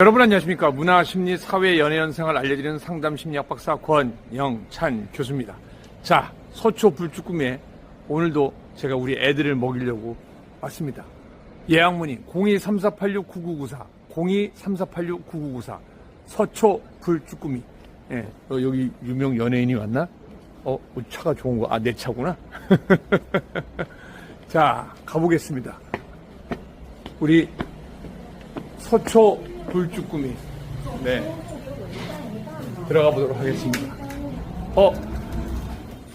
여러분 안녕하십니까 문화 심리 사회 연애 현상을 알려드리는 상담 심리학 박사 권영찬 교수입니다. 자 서초 불쭈꾸미에 오늘도 제가 우리 애들을 먹이려고 왔습니다. 예약 문의 0234869994 0234869994 서초 불쭈꾸미 예, 어, 여기 유명 연예인이 왔나? 어 차가 좋은 거 아 내 차구나. 자 가보겠습니다. 우리 서초 불쭈꾸미. 네. 들어가 보도록 하겠습니다. 어,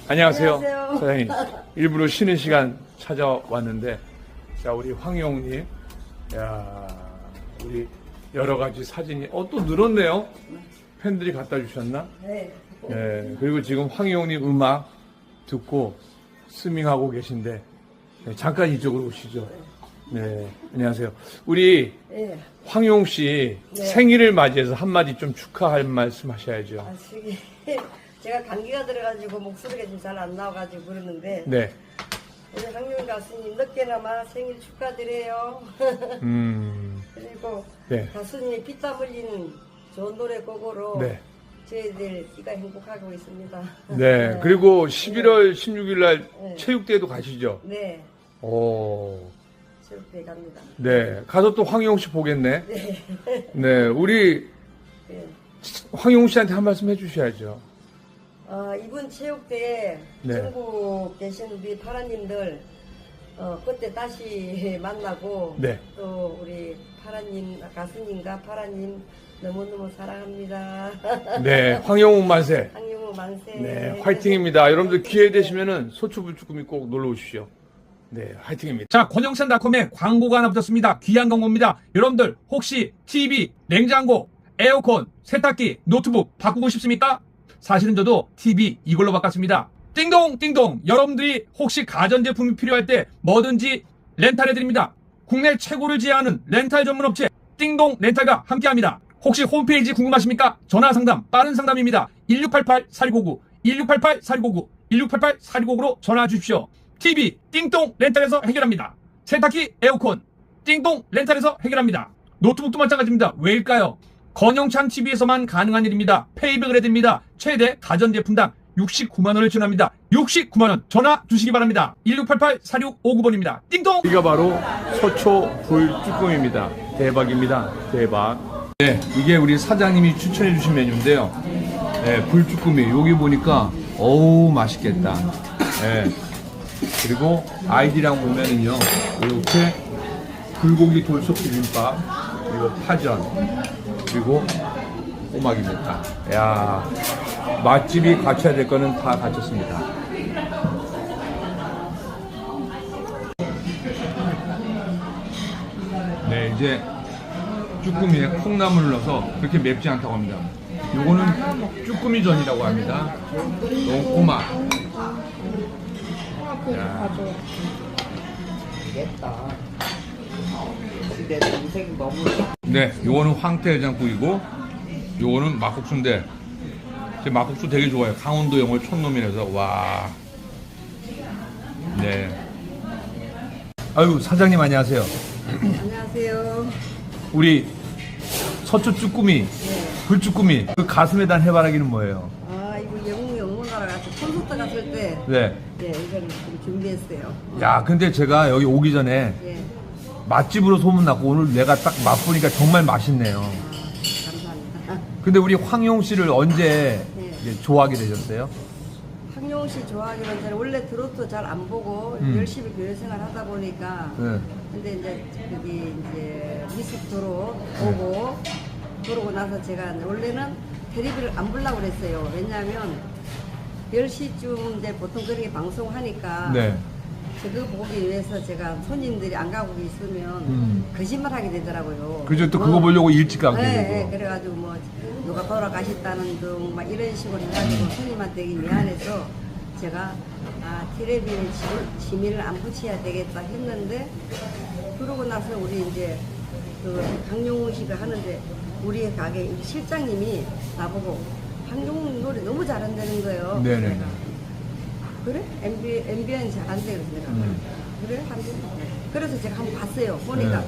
안녕하세요. 안녕하세요. 사장님. 일부러 쉬는 시간 찾아왔는데, 자, 우리 황영님. 야 우리 여러 가지 사진이, 어, 또 늘었네요. 팬들이 갖다 주셨나? 네. 네. 그리고 지금 황영님 음악 듣고 스밍하고 계신데, 네, 잠깐 이쪽으로 오시죠. 네. 안녕하세요. 우리 네. 황용 씨 네. 생일을 맞이해서 한마디 좀 축하할 말씀 하셔야죠. 아, 저기 제가 감기가 들어가지고 목소리가 좀 잘 안 나와가지고 그러는데 네. 우리 황룡 가수님 늦게나마 생일 축하드려요. 음. 그리고 네. 가수님이 피땀 흘리는 좋은 노래 곡으로 네. 저희들 귀가 행복하고 있습니다. 네. 그리고 11월 16일 날 네. 체육대회도 가시죠? 네. 오. 체육대 갑니다. 네. 가서 또 황용 씨 보겠네. 네. 네. 우리 네. 황용 씨한테 한 말씀 해주셔야죠. 어, 이번 체육대회 네. 전국 계신 우리 파라님들 어, 그때 다시 만나고 네. 또 우리 파라님 가수님과 파라님 너무너무 사랑합니다. 네. 황용훈 만세. 황영우 만세. 네. 화이팅입니다. 여러분들 기회 되시면은 소초불쭈꾸미 꼭 놀러 오십시오. 네. 화이팅입니다. 자, 권영찬닷컴에 광고가 하나 붙었습니다. 귀한 광고입니다. 여러분들 혹시 TV, 냉장고, 에어컨, 세탁기, 노트북 바꾸고 싶습니까? 사실은 저도 TV 이걸로 바꿨습니다. 띵동 띵동 여러분들이 혹시 가전제품이 필요할 때 뭐든지 렌탈해드립니다. 국내 최고를 지향하는 렌탈 전문 업체 띵동 렌탈과 함께합니다. 혹시 홈페이지 궁금하십니까? 전화 상담 빠른 상담입니다. 1688-4299 1688-4299 1688-4299로 전화 주십시오. TV 띵동 렌탈에서 해결합니다. 세탁기 에어컨 띵동 렌탈에서 해결합니다. 노트북도 마찬가지입니다. 왜일까요? 건영찬 TV에서만 가능한 일입니다. 페이백을 해드립니다. 최대 가전제품당 69만원을 지원합니다. 69만원 전화 주시기 바랍니다. 1688-4659번입니다. 띵동! 여기가 바로 서초 불쭈꾸미입니다. 대박입니다. 대박. 네, 이게 우리 사장님이 추천해 주신 메뉴인데요. 네, 불쭈꾸미. 여기 보니까 어우 맛있겠다. 네. 그리고 아이디랑 보면은요. 이렇게 불고기 돌솥 비빔밥 그리고 파전 그리고 꼬막입니다. 야 맛집이 갖춰야 될 거는 다 갖췄습니다. 네, 이제 쭈꾸미에 콩나물을 넣어서 그렇게 맵지 않다고 합니다. 요거는 쭈꾸미전이라고 합니다. 너무 꼬 내 동생 너무 네, 요거는 황태 해장국이고, 요거는 막국수인데, 제 막국수 되게 좋아해요. 강원도 영월 촌놈이라서, 와. 네. 아유, 사장님 안녕하세요. 안녕하세요. 우리 서초 쭈꾸미, 불쭈꾸미, 그 가슴에 단 해바라기는 뭐예요? 아 이거 영웅 영문하러 가서 콘서트 갔을 때 네. 예, 이걸 좀 준비했어요. 야, 근데 제가 여기 오기 전에 예, 맛집으로 소문났고 오늘 내가 딱 맛보니까 정말 맛있네요. 감사합니다. 근데 우리 황용 씨를 언제 네. 이제 좋아하게 되셨어요? 황용 씨 좋아하기는 저는 원래 트로트 잘 안 보고 음. 열심히 교회 생활 하다 보니까 네. 근데 이제 여기 이제 미식도로 보고 그러고 나서 제가 원래는 텔레비를 안 보려고 그랬어요. 왜냐하면 10시쯤 이제 보통 그렇게 방송하니까 네. 그거 보기 위해서 제가 손님들이 안 가고 있으면 음. 거짓말 하게 되더라고요. 그죠? 또 그거 보려고 일찍 가게 네, 되고. 네, 그래가지고 뭐 누가 돌아가셨다는 등 막 이런 식으로 해가지고 손님한테 되게 미안해서 제가 아 텔레비는 지- 지민을 안 붙여야 되겠다 했는데 그러고 나서 우리 이제 그 강용훈 씨가 하는데 우리 가게 실장님이 나보고 강용훈 노래 너무 잘한다는 거예요. 네네네. 내가 그래? MB, MBN 잘한대 그래서 내가 음. 그래? 한대 그래서 제가 한번 봤어요. 보니까 네.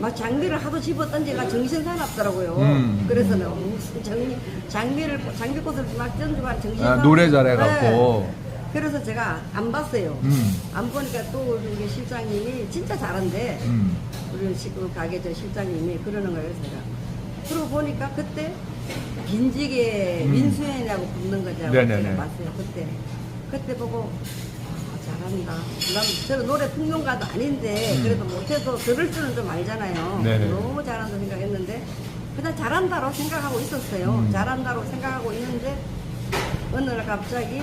막 장미를 하도 집어 던지가 정신 사납더라고요. 음. 그래서 내가 무슨 장미, 장미를, 장미꽃을 막 던지고 정신 아, 노래 잘해갖고. 네. 그래서 제가 안 봤어요. 음. 안 보니까 또 우리 실장님이 진짜 잘한대. 음. 우리 지금 가게 저 실장님이 그러는 거예요, 제가. 그러고 보니까 그때 빈지게 음. 민수연이라고 붙는 거죠. 네네네. 제가 봤어요, 그때. 그때 보고 아, 잘한다. 난 저는 노래 풍경가도 아닌데 음. 그래도 못해도 들을 줄은 좀 알잖아요. 네네. 너무 잘한다 생각했는데 그냥 잘한다로 생각하고 있었어요. 음. 잘한다로 생각하고 있는데 어느 날 갑자기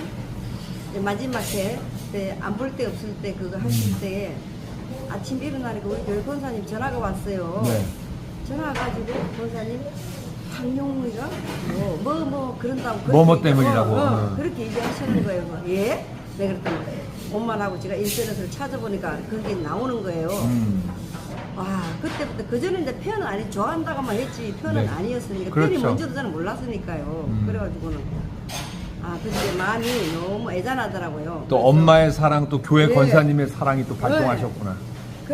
마지막에 안 볼 때 없을 때 그거 하실 음. 때 아침 일어나니까 우리 교육 권사님 전화가 왔어요. 네. 전화 와가지고 권사님 황용우가 뭐 뭐 뭐 그런다고 그렇게 뭐뭐 얘기- 때문이라고. 어, 어, 어. 그렇게 얘기하시는 거예요. 뭐. 예? 네 그랬더니 엄마하고 제가 인터넷을 찾아보니까 그게 나오는 거예요. 음. 와 그때부터 그 전에 이제 표현은 아니 좋아한다고만 했지 표현은 네. 아니었으니까 그렇죠. 표현이 뭔지도 저는 몰랐으니까요. 음. 그래가지고는 아 근데 마음이 너무 애잔하더라고요. 또 그래서 엄마의 사랑, 또 교회 네. 권사님의 사랑이 또 발동하셨구나.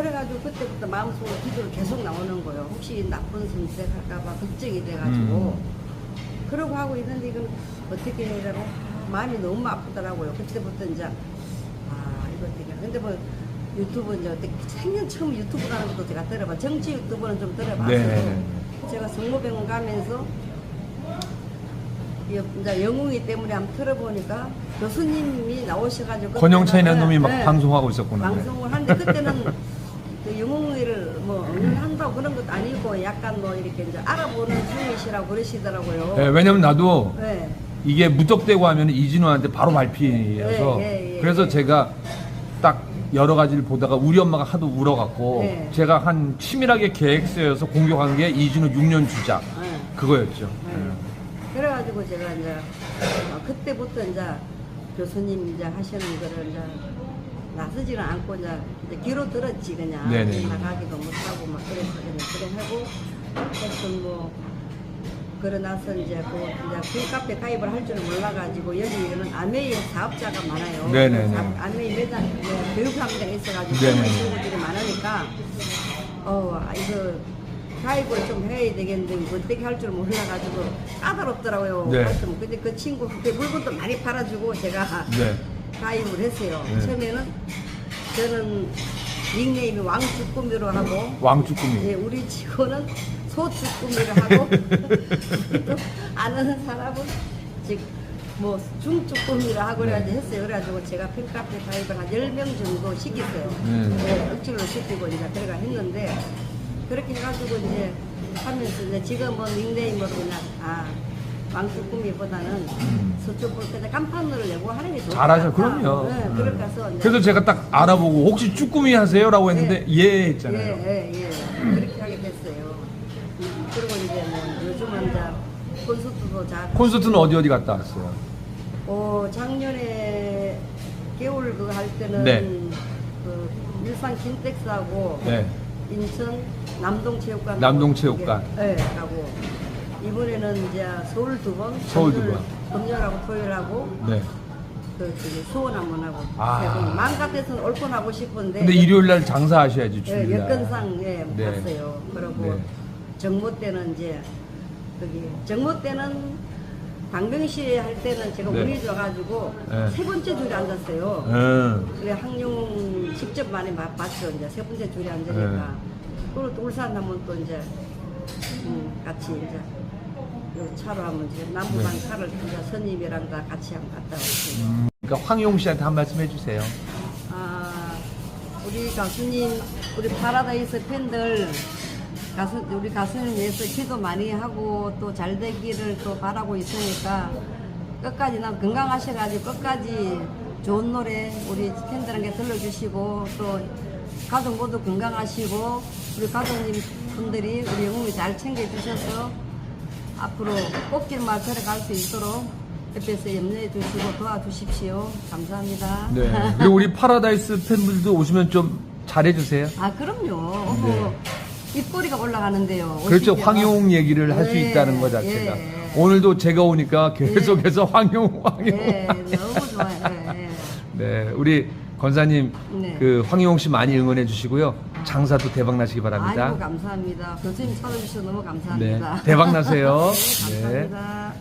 그래가지고 그때부터 마음속으로 기도를 계속 나오는 거예요. 혹시 나쁜 선택 할까봐 걱정이 돼가지고. 음. 그러고 하고 있는데 이건 어떻게 해야 되나 마음이 너무 아프더라고요. 그때부터 이제 아 이거 어떻게 근데 뭐 유튜브 이제 어떻게 생년 처음 유튜브라는 것도 제가 들어봐. 정치 유튜브는 좀 들어봤어요. 네. 제가 성모병원 가면서 이- 영웅이 때문에 한번 들어보니까 교수님이 나오셔가지고 권영찬이라는 놈이 막 네. 방송하고 있었구나. 네. 방송을 하는데 그때는 응원한다고 그런 것도 아니고 약간 뭐 이렇게 이제 알아보는 중이시라고 그러시더라고요. 네, 왜냐면 나도 네. 이게 무턱대고 하면 이진우한테 바로 발피여서 예, 예, 예, 그래서 예. 제가 딱 여러 가지를 보다가 우리 엄마가 하도 울어갖고 네. 제가 한 치밀하게 계획서여서 공격한 게 이진우 6년 주자 네. 그거였죠. 네. 그래가지고 제가 이제 어, 그때부터 이제 교수님 이제 하시는 거를 이제 나서지는 않고 이제 귀로 들었지 그냥 네네. 나가기도 못하고 막 그래서 그냥 그래 하고 하여튼 뭐 그러나서 이제 그 이제 그 카페 가입을 할 줄은 몰라가지고 여기는 아메이 사업자가 많아요. 네네네. 사- 아메이 매장 뭐 교육학교가 있어가지고 네네. 친구들이 많으니까 어 아, 이거 가입을 좀 해야 되겠는데 이거 어떻게 할 줄 몰라가지고 까다롭더라고요. 네. 하여튼 근데 그 친구 그 물건도 많이 팔아주고 제가 네. 가입을 했어요. 네. 처음에는 저는 닉네임이 왕쭈꾸미로 하고 왕쭈꾸미. 예, 우리 직원은 소쭈꾸미를 하고 또 아는 사람은 즉뭐 중쭈꾸미를 하고 그래가지고 했어요. 그래가지고 제가 팬카페 가입을 한 10명 정도 시켰어요. 음. 예, 억지로 시키고 이제 그래가 했는데 그렇게 해가지고 이제 하면서 이제 지금은 닉네임으로 그냥 아 왕쭈꾸미보다는 음. 서쭈꾸미 그냥 간판으로 내고 하는 게 잘하죠. 같다. 그럼요. 네, 네. 그렇게 해서 이제 그래서 제가 딱 알아보고 혹시 쭈꾸미 하세요라고 했는데 예, 했잖아요. 예, 예, 예. 그렇게 하게 됐어요. 음, 그리고 이제 뭐 요즘은 이제 콘서트도 잘. 콘서트는 어디 어디 갔다 왔어요? 어, 작년에 겨울 그거 할 때는 네. 그 일산 킨텍스하고 네. 인천 남동체육관 남동체육관. 예, 가고 이번에는 이제 서울 두 번, 서울 두 번. 금요일하고 토요일하고 네. 그 저기 수원 한 번 하고 아. 세 번. 마음 같아서는 올번 하고 싶은데 근데 일요일 날 장사하셔야지 예, 주일 날. 여건상 예, 못 네. 갔어요. 그리고 네. 정모 때는 이제 거기 정모 때는 광명시에 할 때는 제가 네. 운이 좋아가지고 네. 세 번째 줄에 앉았어요. 음. 그래 항용 직접 많이 마- 봤죠. 이제 세 번째 줄에 앉으니까. 네. 그리고 또 울산 하면 또 이제 음, 같이 이제 요 차로 하면 이제 남부간 네. 차를 이제 선임이랑 다 같이 한번 갔다 왔어요. 음. 그러니까 황용 씨한테 한 말씀 해주세요. 아, 우리 가수님, 우리 파라다이스 팬들, 가수, 우리 가수님 위해서 기도 많이 하고 또 잘 되기를 또 바라고 있으니까 끝까지 난 건강하셔가지고 끝까지 좋은 노래 우리 팬들에게 들려주시고 또 가족 모두 건강하시고 우리 가족님 분들이 우리 영웅이 잘 챙겨주셔서 앞으로 꽃길만 걸어갈 수 있도록 옆에서 염려해 주시고 도와주십시오. 감사합니다. 네. 그리고 우리 파라다이스 팬분들도 오시면 좀 잘해주세요. 아 그럼요. 네. 어머, 입꼬리가 올라가는데요. 그렇죠. 오시면. 황용 얘기를 할 수 네, 있다는 것 자체가. 예. 오늘도 제가 오니까 계속해서 황용, 황용. 예, 너무 좋아요. 예, 예. 네. 우리 권사님 네. 그 황희용 씨 많이 응원해 주시고요. 장사도 대박 나시기 바랍니다. 아이고 감사합니다. 교수님 찾아주셔서 너무 네, 감사합니다. 대박 나세요. 네, 감사합니다.